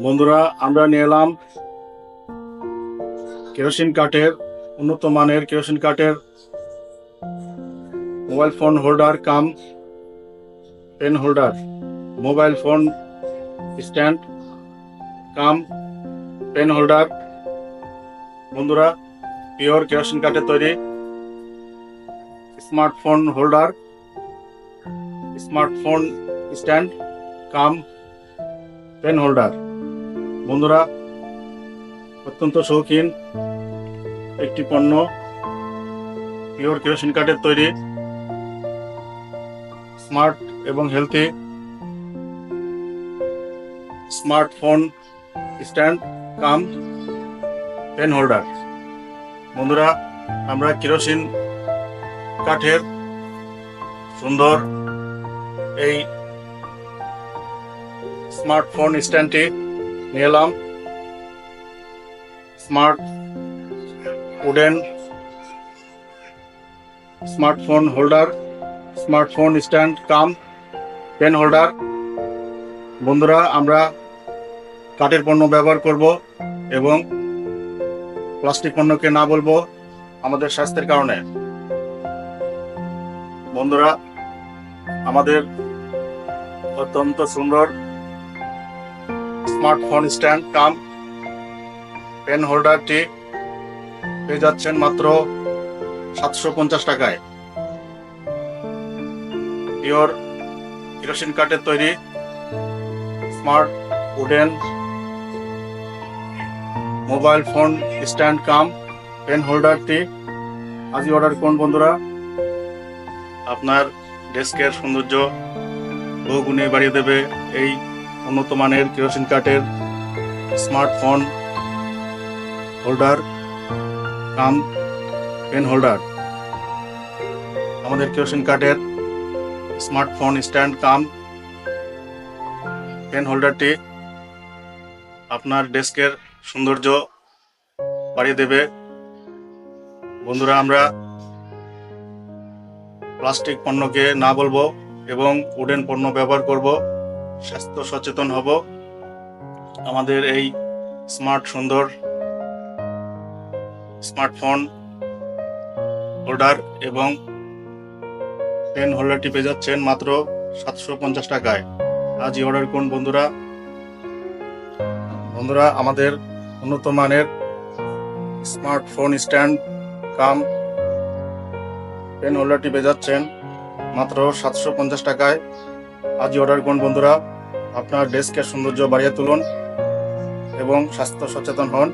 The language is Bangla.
বন্ধুরা, আমরা নিয়ে এলাম কেরোসিন কাঠের উন্নত মানের কেরোসিন কাঠের mobile phone holder, cum pen holder, mobile phone stand, cum pen holder. বন্ধুরা, পিওর কেরোসিন কাঠের তৈরি smartphone holder, smartphone stand, cum pen holder. বন্ধুরা, অত্যন্ত শৌখিন একটি পণ্য পিওর কেরোসিন কাঠের তৈরি স্মার্ট এবং healthy smartphone stand cum pen holder বন্ধুরা, আমরা কেরোসিন কাঠের সুন্দর এই স্মার্টফোন স্ট্যান্ডটি নিয়ে এলাম smart wooden, smartphone holder, smartphone stand, cum, pen holder. বন্ধুরা, আমরা কাঠের পণ্য ব্যবহার করব এবং প্লাস্টিক পণ্যকে না বলব, আমাদের স্বাস্থ্যের কারণে। বন্ধুরা, আমাদের অত্যন্ত সুন্দর স্মার্টফোন স্ট্যান্ড কাম পেন হোল্ডারটি পেয়ে যাচ্ছেন মাত্র সাতশো পঞ্চাশ টাকায়। পিওর কেরোসিন কাঠের তৈরি smart wooden mobile phone stand cum pen হোল্ডারটি আজই অর্ডার করুন বন্ধুরা। আপনার ডেস্কের সৌন্দর্য বহুগুণে বাড়িয়ে দেবে এই উন্নত মানের কেরোসিন কাঠের smartphone holder cum pen holder. আমাদের কেরোসিন কাঠের স্মার্টফোন স্ট্যান্ড কাম। পেন হোল্ডারটি আপনার ডেস্কের সৌন্দর্য বাড়িয়ে দেবে। বন্ধুরা, আমরা প্লাস্টিক পণ্যকে না বলব এবং উডেন পণ্য ব্যবহার করব। স্বাস্থ্য সচেতন হব। আমাদের এই স্মার্ট, সুন্দর স্মার্টফোন হোল্ডার এবং পেন হোল্ডারটি পেয়ে যাচ্ছেন মাত্র সাতশো পঞ্চাশ টাকায়। আজই অর্ডার করুন বন্ধুরা। বন্ধুরা, আমাদের উন্নত মানের স্মার্টফোন স্ট্যান্ড কাম পেন হোল্ডারটি পেয়ে যাচ্ছেন মাত্র সাতশো পঞ্চাশ টাকায়। আজই অর্ডার করুন বন্ধুরা। আপনার ডেস্কের সৌন্দর্য বাড়িয়ে তুলুন এবং স্বাস্থ্য সচেতন হন।